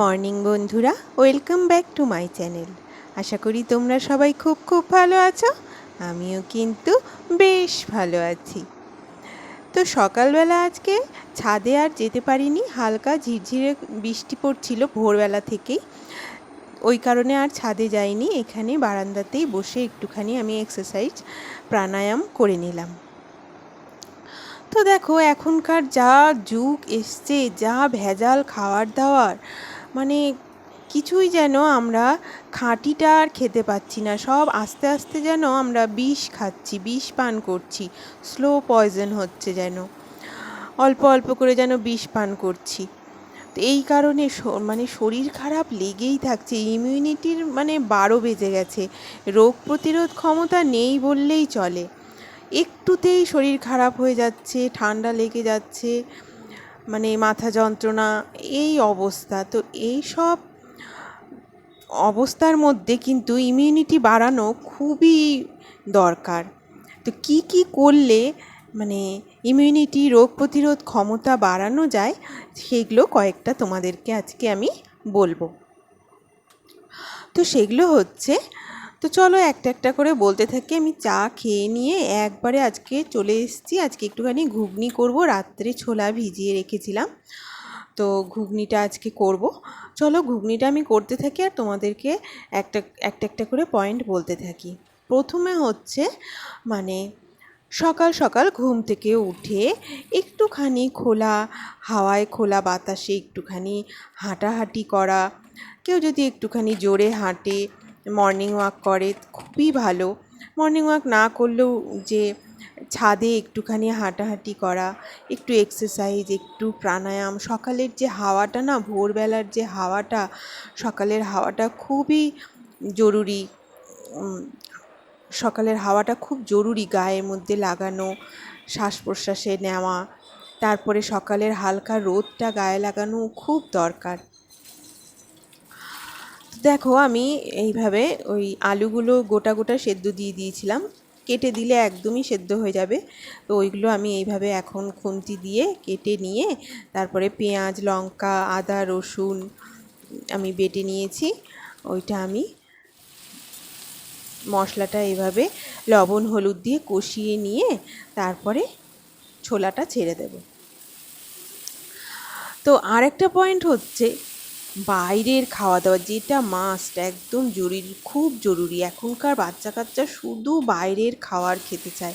Morning বন্ধুরা, welcome back to my channel. আশা করি তোমরা সবাই খুব খুব ভালো আছো, আমিও কিন্তু বেশ ভালো আছি। তো সকালবেলা আজকে ছাদে আর যেতে পারিনি, হালকা ঝিরঝিরে বৃষ্টি পড়ছিল ভোরবেলা থেকেই। ওই কারণে আর ছাদে যাইনি, এখানে বারান্দাতেই বসে একটুখানি আমি এক্সারসাইজ প্রাণায়াম করে নিলাম। তো দেখো, এখনকার যা যুগ এসছে, যা ভেজাল খাওয়ার দাবার মানে কিছুই যেন আমরা খাঁটিটা আর খেতে পাচ্ছি না। সব আস্তে আস্তে যেন আমরা বিষ খাচ্ছি, বিষ পান করছি। স্লো পয়জন হচ্ছে যেন। অল্প অল্প করে যেন বিষ পান করছি। তো এই কারণে মানে শরীর খারাপ লেগেই থাকছে। ইমিউনিটির মানে বারো বেজে গেছে। রোগ প্রতিরোধ ক্ষমতা নেই বললেই চলে। একটুতেই শরীর খারাপ হয়ে যাচ্ছে, ঠান্ডা লেগে যাচ্ছে। মানে মাথা যন্ত্রণা, এই অবস্থা। তো এই সব অবস্থার মধ্যে কিন্তু ইমিউনিটি বাড়ানো খুবই দরকার। তো কি কি করলে মানে ইমিউনিটি রোগ প্রতিরোধ ক্ষমতা বাড়ানো যায়, সেগুলো কয়েকটা তোমাদেরকে আজকে আমি বলব। তো সেগুলো হচ্ছে তো চলো একটা একটা করে বলতে থাকি, আমি চা খেয়ে নিয়ে একবারে আজকে চলে এসেছি। আজকে একটুখানি ঘুগনি করব, রাত্রে ছোলা ভিজিয়ে রেখেছিলাম। তো ঘুগনিটা আজকে করব। চলো ঘুগনিটা আমি করতে থাকি আর তোমাদেরকে একটা একটা একটা করে পয়েন্ট বলতে থাকি। প্রথমে হচ্ছে মানে সকাল সকাল ঘুম থেকে উঠে একটুখানি খোলা, হাওয়ায় খোলা বাতাসে একটুখানি হাঁটাহাঁটি করা। কেউ যদি একটুখানি জোরে হাঁটে মর্নিং ওয়াক করে, খুবই ভালো। মর্নিং ওয়াক না করলেও যে ছাদে একটুখানি হাঁটাহাঁটি করা, একটু এক্সারসাইজ একটু প্রাণায়াম, সকালের যে হাওয়াটা না, ভোরবেলার যে হাওয়াটা, সকালের হাওয়াটা খুবই জরুরি। সকালের হাওয়াটা খুব জরুরি গায়ের মধ্যে লাগানো, শ্বাস প্রশ্বাসে নেওয়া, তারপরে সকালের হালকা রোদটা গায়ে লাগানো খুব দরকার। দেখো, আমি এইভাবে ওই আলুগুলো গোটা গোটা সেদ্ধ দিয়ে দিয়েছিলাম। কেটে দিলে একদমই সেদ্ধ হয়ে যাবে। তো ওইগুলো আমি এইভাবে এখন খুন্তি দিয়ে কেটে নিয়ে তারপরে পেঁয়াজ, লঙ্কা, আদা, রসুন আমি বেটে নিয়েছি। ওইটা আমি মশলাটা এভাবে লবণ, হলুদ দিয়ে কষিয়ে নিয়ে তারপরে ছোলাটা ছেড়ে দেব। তো আরেকটা পয়েন্ট হচ্ছে বাইরের খাওয়া দাওয়া যেটা মাস্ট একদম জরুরি, খুব জরুরি। এখনকার বাচ্চা কাচ্চা শুধু বাইরের খাবার খেতে চায়।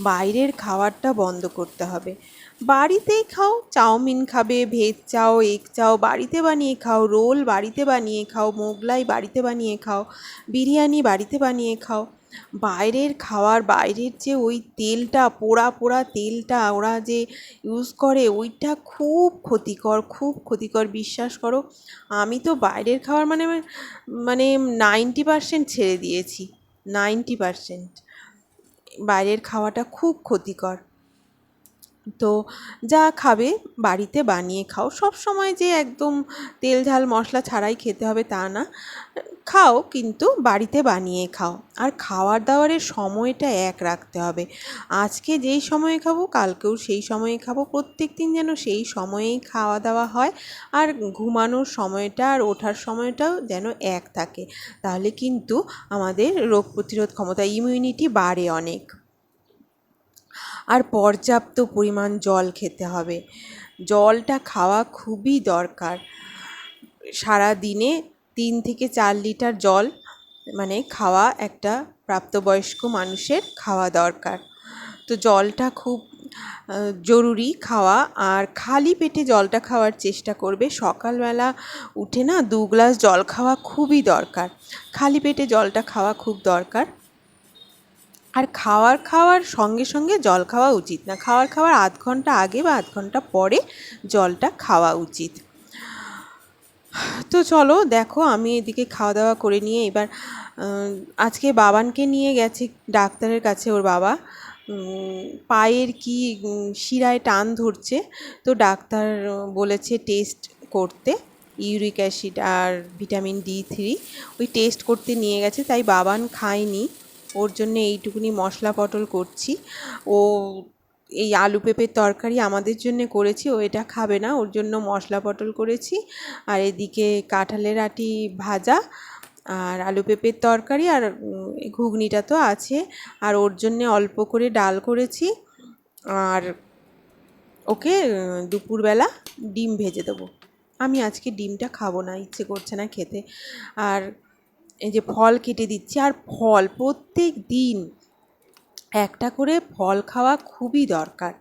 বাইরের খাবারটা বন্ধ করতে হবে। বাড়িতেই খাও, চাউমিন খাবে ভেজ চাও এগ চাও, বাড়িতে বানিয়ে খাও, রোল বাড়িতে বানিয়ে খাও, মোগলাই বাড়িতে বানিয়ে খাও, বিরিয়ানি বাড়িতে বানিয়ে খাও। বাইরের খাওয়ার, বাইরের যে ওই তেলটা, পোড়া পোড়া তেলটা ওরা যে ইউজ করে, ওইটা খুব ক্ষতিকর খুব ক্ষতিকর, বিশ্বাস করো। আমি তো বাইরের খাওয়ার মানে মানে নাইনটি পারসেন্ট ছেড়ে দিয়েছি নাইনটি পারসেন্ট বাইরের খাওয়াটা খুব ক্ষতিকর। তো যা খাবে, বাড়িতে বানিয়ে খাও। সব সময় যে একদম তেল, ঝাল, মশলা ছাড়াই খেতে হবে তা না। খাও, কিন্তু বাড়িতে বানিয়ে খাও। আর খাওয়ার দাওয়ারের সময়টা এক রাখতে হবে। আজকে যেই সময়ে খাব, কালকেও সেই সময়ে খাব। প্রত্যেক দিন যেন সেই সময়েই খাওয়া দাওয়া হয়। আর ঘুমানোর সময়টা আর ওঠার সময়টাও যেন এক থাকে। তাহলে কিন্তু আমাদের রোগ প্রতিরোধ ক্ষমতা ইমিউনিটি বাড়ে অনেক। আর পর্যাপ্ত পরিমাণ জল খেতে হবে। জলটা খাওয়া খুবই দরকার। সারা দিনে তিন থেকে চার লিটার জল মানে খাওয়া একটা প্রাপ্তবয়স্ক মানুষের খাওয়া দরকার। তো জলটা খুব জরুরি খাওয়া। আর খালি পেটে জলটা খাওয়ার চেষ্টা করবে। সকালবেলা উঠে না দু গ্লাস জল খাওয়া খুবই দরকার। খালি পেটে জলটা খাওয়া খুব দরকার। আর খাওয়ার খাওয়ার সঙ্গে সঙ্গে জল খাওয়া উচিত না। খাওয়ার খাওয়ার আধ ঘণ্টা আগে বা আধ ঘণ্টা পরে জলটা খাওয়া উচিত। তো চলো, দেখো, আমি এদিকে খাওয়া দাওয়া করে নিয়ে এবার আজকে বাবানকে নিয়ে গেছে ডাক্তারের কাছে, ওর বাবা। পায়ের কি শিরায় টান ধরছে। তো ডাক্তার বলেছে টেস্ট করতে, ইউরিক অ্যাসিড আর ভিটামিন ডি থ্রি। ওই টেস্ট করতে নিয়ে গেছে, তাই বাবান খায়নি। ওর জন্য এইটুকুনি মশলা পটল করছি। ও এই আলু পেঁপের তরকারি আমাদের জন্য করেছি, ও এটা খাবে না, ওর জন্য মশলা পটল করেছি, আর এদিকে কাঁঠালের আটি ভাজা, আর আলু পেঁপের তরকারি, আর ঘুগনিটা তো আছে, আর ওর জন্যে অল্প করে ডাল করেছি, আর ওকে দুপুরবেলা ডিম ভেজে দেবো। আমি আজকে ডিমটা খাব না, ইচ্ছে করছে না খেতে। আর এই যে ফল কেটে দিচ্ছি, আর ফল প্রত্যেক দিন একটা করে ফল খাওয়া খুবই দরকার।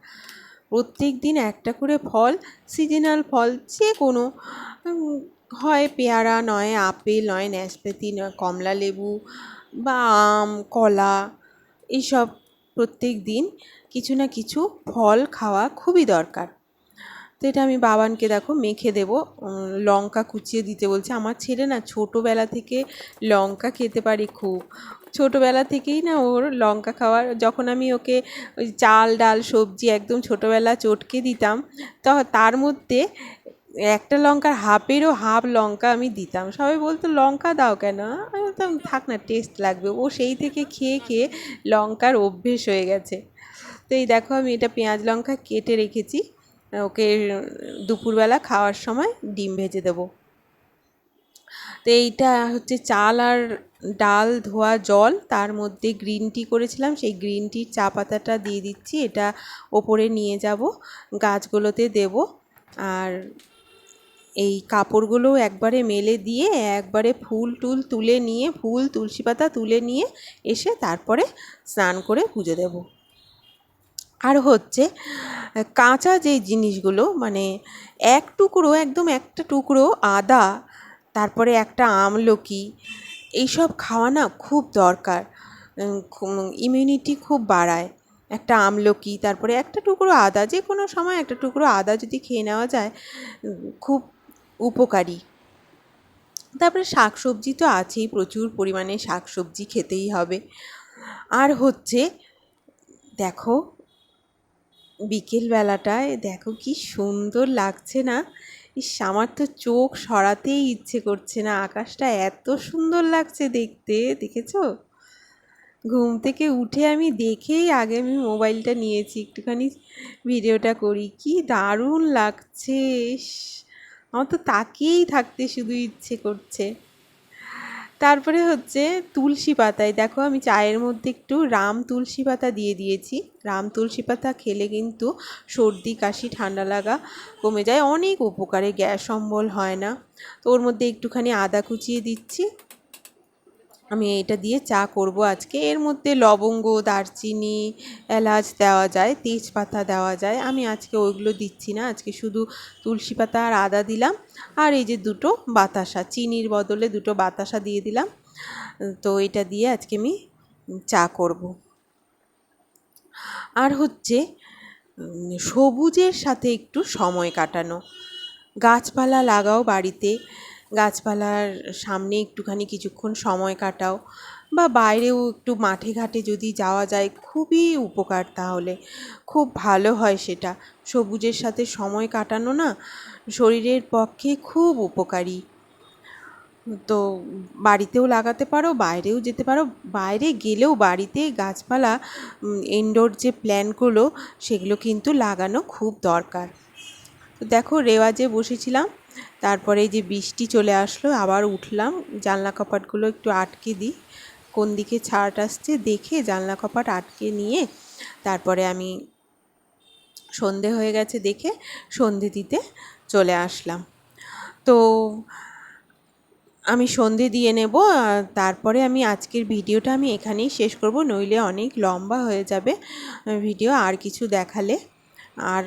প্রত্যেক দিন একটা করে ফল সিজনাল ফল যে কোনো হয় পেয়ারা, নয় আপেল, নয় ন্যাসপাতি, নয় কমলা লেবু বা আম, কলা এইসব প্রত্যেক দিন কিছু না কিছু ফল খাওয়া খুবই দরকার। তো এটা আমি বাবানকে দেখো মেখে দেবো। লঙ্কা কুচিয়ে দিতে বলছে। আমার ছেলে না ছোটোবেলা থেকে লঙ্কা খেতে পারে খুব। ছোটোবেলা থেকেই না ওর লঙ্কা খাওয়ার যখন আমি ওকে ওই চাল, ডাল, সবজি একদম ছোটোবেলা চটকে দিতাম, তো তার মধ্যে একটা লঙ্কার হাফেরও হাফ লঙ্কা আমি দিতাম। সবাই বলতো, লঙ্কা দাও কেন? আমি বলতাম, থাক না টেস্ট লাগবে। ও সেই থেকে খেয়ে খেয়ে লঙ্কার অভ্যেস হয়ে গেছে। তো এই দেখো আমি এটা পেঁয়াজ লঙ্কা কেটে রেখেছি। ওকে দুপুরবেলা খাওয়ার সময় ডিম ভেজে দেবো। তো এইটা হচ্ছে চাল আর ডাল ধোয়া জল, তার মধ্যে গ্রিন টি করেছিলাম, সেই গ্রিন টির চা পাতাটা দিয়ে দিচ্ছি, এটা ওপরে নিয়ে যাব, গাছগুলোতে দেব, আর এই কাপড়গুলো একবারে মেলে দিয়ে একবারে ফুল টুল তুলে নিয়ে, ফুল, তুলসী পাতা তুলে নিয়ে এসে তারপরে স্নান করে পুজো দেবো। আর হচ্ছে, কাঁচা যে জিনিসগুলো মানে এক টুকরো, একদম একটা টুকরো আদা, তারপরে একটা আমলকি, এইসব খাওয়া না খুব দরকার। ইমিউনিটি খুব বাড়ায়। একটা আমলকি, তারপরে একটা টুকরো আদা যে কোনো সময় একটা টুকরো আদা যদি খেয়ে নেওয়া যায়, খুব উপকারী। তারপরে শাক সবজি তো আছেই, প্রচুর পরিমাণে শাক সবজি খেতেই হবে। আর হচ্ছে, দেখো বিকেলবেলাটায়, দেখো কি সুন্দর লাগছে না? ইস, আমার তো চোখ সরাতেই ইচ্ছে করছে না। আকাশটা এত সুন্দর লাগছে দেখতে, দেখেছ? ঘুম থেকে উঠে আমি দেখেই আগে আমি মোবাইলটা নিয়েছি, একটুখানি ভিডিওটা করি। কি দারুণ লাগছে আমার তো তাকিয়েই থাকতে শুধু ইচ্ছে করছে। তারপরে হচ্ছে তুলসী পাতায়, দেখো আমি চায়ের মধ্যে একটু রাম তুলসী পাতা দিয়ে দিয়েছি। রাম তুলসী পাতা খেলে কিন্তু সর্দি, কাশি, ঠান্ডা লাগা কমে যায়। অনেক উপকারে গ্যাস অম্বল হয় না। তো ওর মধ্যে একটুখানি আদা কুচিয়ে দিচ্ছি। আমি এটা দিয়ে চা করব আজকে। এর মধ্যে লবঙ্গ, দারচিনি, এলাচ দেওয়া যায়, তেজপাতা দেওয়া যায়। আমি আজকে ওইগুলো দিচ্ছি না, আজকে শুধু তুলসী পাতা আর আদা দিলাম। আর এই যে দুটো বাতাসা, চিনির বদলে দুটো বাতাসা দিয়ে দিলাম। তো এটা দিয়ে আজকে আমি চা করব। আর হচ্ছে সবুজের সাথে একটু সময় কাটানো। গাছপালা লাগাও বাড়িতে। গাছপালার সামনে একটুখানি কিছুক্ষণ সময় কাটাও বা বাইরেও একটু মাঠে ঘাটে যদি যাওয়া যায়, খুবই উপকার তাহলে। খুব ভালো হয় সেটা। সবুজের সাথে সময় কাটানো না, শরীরের পক্ষে খুব উপকারী। তো বাড়িতেও লাগাতে পারো, বাইরেও যেতে পারো। বাইরে গেলেও বাড়িতে গাছপালা ইনডোর যে প্ল্যানগুলো সেগুলো কিন্তু লাগানো খুব দরকার। তো দেখো রেওয়াজে বসেছিলাম, তারপরে এই যে বৃষ্টি চলে আসলো, আবার উঠলাম, জানলা কপাটগুলো একটু আটকে দিই, কোন দিকে ছাট আসছে দেখে জানলা কপাট আটকে নিয়ে তারপরে আমি সন্ধে হয়ে গেছে দেখে সন্ধে দিতে চলে আসলাম। তো আমি সন্ধে দিয়ে নেব তারপরে আমি আজকের ভিডিওটা আমি এখানেই শেষ করব, নইলে অনেক লম্বা হয়ে যাবে ভিডিও, আর কিছু দেখালে, আর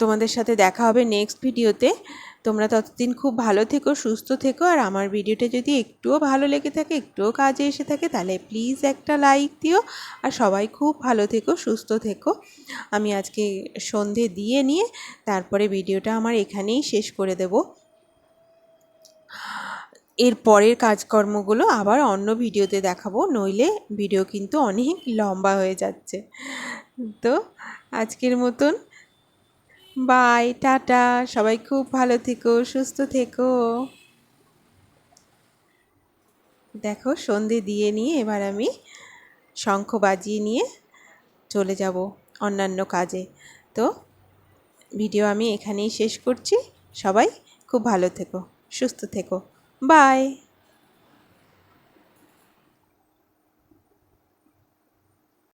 তোমাদের সাথে দেখা হবে নেক্সট ভিডিওতে। তোমরা ততদিন খুব ভালো থেকো, সুস্থ থেকো, আর আমার ভিডিওটা যদি একটুও ভালো লেগে থাকে, একটুও কাজে এসে থাকে, তাহলে প্লিজ একটা লাইক দিও। আর সবাই খুব ভালো থেকো, সুস্থ থেকো। আমি আজকে সন্ধে দিয়ে নিয়ে তারপরে ভিডিওটা আমার এখানেই শেষ করে দেব। এর পরের কাজকর্মগুলো আবার অন্য ভিডিওতে দেখাবো, নইলে ভিডিও কিন্তু অনেক লম্বা হয়ে যাচ্ছে। তো আজকের মতন বাই, টাটা। সবাই খুব ভালো থেকো, সুস্থ থেকো। দেখো, সন্ধে দিয়ে নিয়ে এবার আমি শঙ্খ বাজিয়ে নিয়ে চলে যাব অন্যান্য কাজে। তো, ভিডিও আমি এখানেই শেষ করছি। সবাই খুব ভালো থেকো, সুস্থ থেকো। বাই।